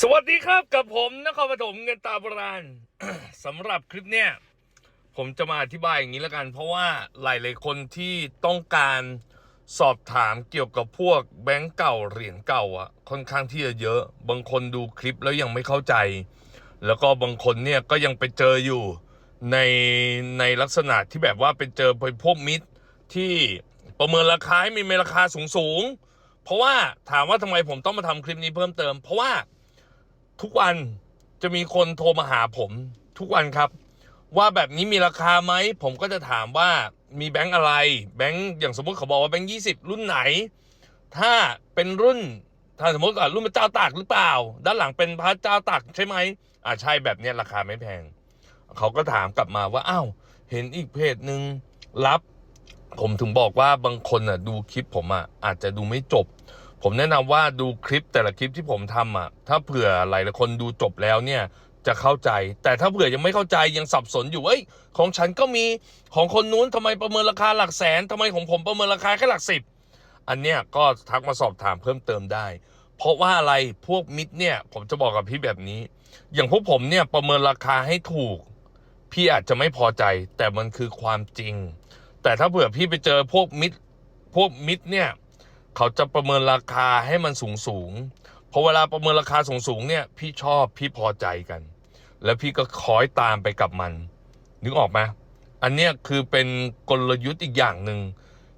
สวัสดีครับกับผมนครปฐมเงินตาโบราณสำหรับคลิปเนี้ยผมจะมาอธิบายอย่างนี้แล้วกัน เพราะว่าหลายๆคนที่ต้องการสอบถามเกี่ยวกับพวกแบงก์เก่าเหรียญเก่าอะค่อนข้างที่จะเยอะ บางคนดูคลิปแล้วยังไม่เข้าใจ แล้วก็บางคนเนี่ยก็ยังไปเจออยู่ในในลักษณะที่แบบว่าไปเจอไปพวกมิตรที่ประเมินราคาให้มีราคาสูงๆเพราะว่าถามว่าทำไมผมต้องมาทำคลิปนี้เพิ่มเติม เพราะว่า ทุกวันจะมีคนโทรมาหาผมทุกวันครับ ว่าแบบนี้มีราคาไหม ผมก็จะถามว่ามีแบงค์อะไร แบงค์อย่างสมมติเขาบอกว่าแบงค์ยี่สิบรุ่นไหน ถ้าเป็นรุ่นถ้าสมมติอะรุ่นพระเจ้าตากหรือเปล่า ด้านหลังเป็นพระเจ้าตากใช่ไหมอ่าใช่แบบนี้ราคาไม่แพง เขาก็ถามกลับมาว่าอ้าวเห็นอีกเพจหนึ่งรับ ผมถึงบอกว่าบางคนอะดูคลิปผมอะอาจจะดูไม่จบ ผมแนะนำว่าดูคลิปแต่ละคลิปที่ผมทำอะ ถ้าเผื่อหลายๆคนดูจบแล้วเนี่ยจะเข้าใจ แต่ถ้าเผื่อยังไม่เข้าใจยังสับสนอยู่เอ้ยของฉันก็มีของคนนู้นทำไมประเมินราคาหลักแสนทำไมของผมประเมินราคาแค่หลักสิบอันเนี้ยก็ทักมาสอบถามเพิ่มเติมได้ เพราะว่าอะไรพวกมิตรเนี่ย ผมจะบอกกับพี่แบบนี้ อย่างพวกผมเนี่ยประเมินราคาให้ถูก พี่อาจจะไม่พอใจ แต่มันคือความจริง แต่ถ้าเผื่อพี่ไปเจอพวกมิตรพวกมิตรเนี่ย เขาจะประเมินราคาให้มันสูงสูงพอเวลาประเมินราคาสูงสูงๆเนี่ย พี่ชอบพี่พอใจกัน แล้วพี่ก็คอยตามไปกับมัน นึกออกไหมอันเนี้ยคือเป็นกลยุทธ์อีกอย่างหนึ่ง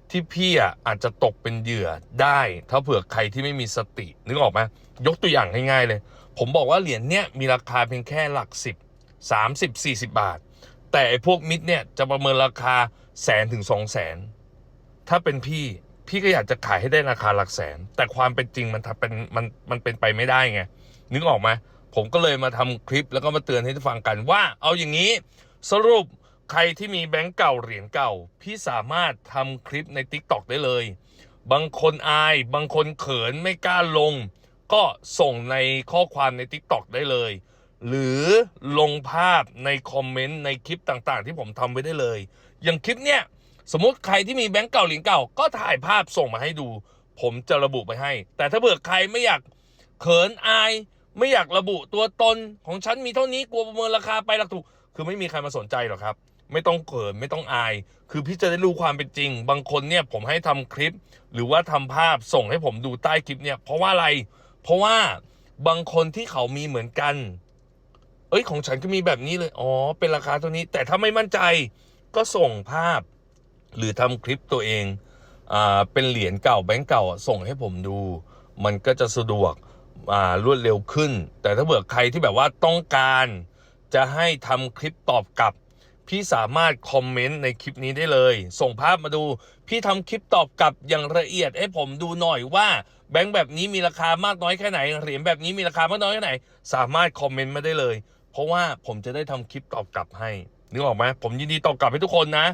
ที่พี่อะอาจจะตกเป็นเหยื่อได้ ถ้าเผื่อใครที่ไม่มีสติ นึกออกไหมยกตัวอย่างง่ายๆเลย ผมบอกว่าเหรียญเนี้ยมีราคาเพียงแค่หลักสิบสามสิบสี่สิบบาท แต่ไอ้พวกมิตรเนี่ยจะประเมินราคาแสนถึงสองแสนถ้าเป็นพี่ พี่ก็อยากจะขายให้ได้ราคาหลักแสน แต่ความเป็นจริงมันทำเป็นมันมันเป็นไปไม่ได้ไงนึกออกไหมผมก็เลยมาทำคลิปแล้วก็มาเตือนให้ทุกฟังกันว่า เอาอย่างนี้ สรุปใครที่มีแบงก์เก่าเหรียญเก่า พี่สามารถทำคลิปใน t ิ k t o k ได้เลย บางคนอาย บางคนเขินไม่กล้าลง ก็ส่งในข้อความใน t ิ k t o k ได้เลย หรือลงภาพในคอมเมนต์ในคลิปต่างๆ ที่ผมทำไว้ได้เลย อย่างคลิปเนี้ย สมมติใครที่มีแบงก์เก่าเหรียญเก่า ก็ถ่ายภาพส่งมาให้ดู ผมจะระบุไปให้ แต่ถ้าเผื่อใครไม่อยากเขินอาย ไม่อยากระบุตัวตนของฉันมีเท่านี้กลัวประเมินราคาไปหลักถูก คือไม่มีใครมาสนใจหรอกครับ ไม่ต้องเขินไม่ต้องอาย คือพี่จะได้รู้ความเป็นจริง บางคนเนี่ยผมให้ทำคลิป หรือว่าทำภาพส่งให้ผมดูใต้คลิปเนี่ย เพราะว่าอะไร เพราะว่าบางคนที่เขามีเหมือนกัน เอ้ยของฉันก็มีแบบนี้เลย อ๋อ เป็นราคาเท่านี้ แต่ถ้าไม่มั่นใจ ก็ส่งภาพ หรือทำคลิปตัวเองอ่าเป็นเหรียญเก่าแบงก์เก่าส่งให้ผมดู มันก็จะสะดวกอ่ารวดเร็วขึ้น แต่ถ้าเบื่อใครที่แบบว่าต้องการจะให้ทำคลิปตอบกลับ พี่สามารถคอมเมนต์ในคลิปนี้ได้เลย ส่งภาพมาดู พี่ทำคลิปตอบกลับอย่างละเอียดให้ผมดูหน่อยว่าแบงค์แบบนี้มีราคามากน้อยแค่ไหนเหรียญแบบนี้มีราคามากน้อยแค่ไหน สามารถคอมเมนต์มาได้เลย เพราะว่าผมจะได้ทำคลิปตอบกลับให้ นึกออกไหมผมยินดีตอบกลับให้ทุกคนนะ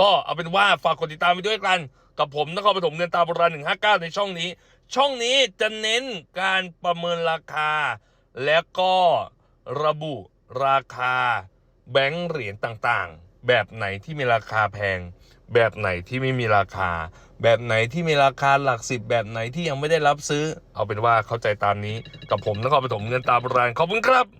ก็เอาเป็นว่าฝากกดติดตามไปด้วยกันกับผมนครปฐมเงินตาโบราณ159 ในช่องนี้ ช่องนี้จะเน้นการประเมินราคา และก็ระบุราคาแบงค์เหรียญต่างๆ แบบไหนที่มีราคาแพง แบบไหนที่ไม่มีราคา แบบไหนที่มีราคาหลักสิบแบบไหนที่ยังไม่ได้รับซื้อ เอาเป็นว่าเข้าใจตามนี้ กับผมนครปฐมเงินตาโบราณขอบคุณครับ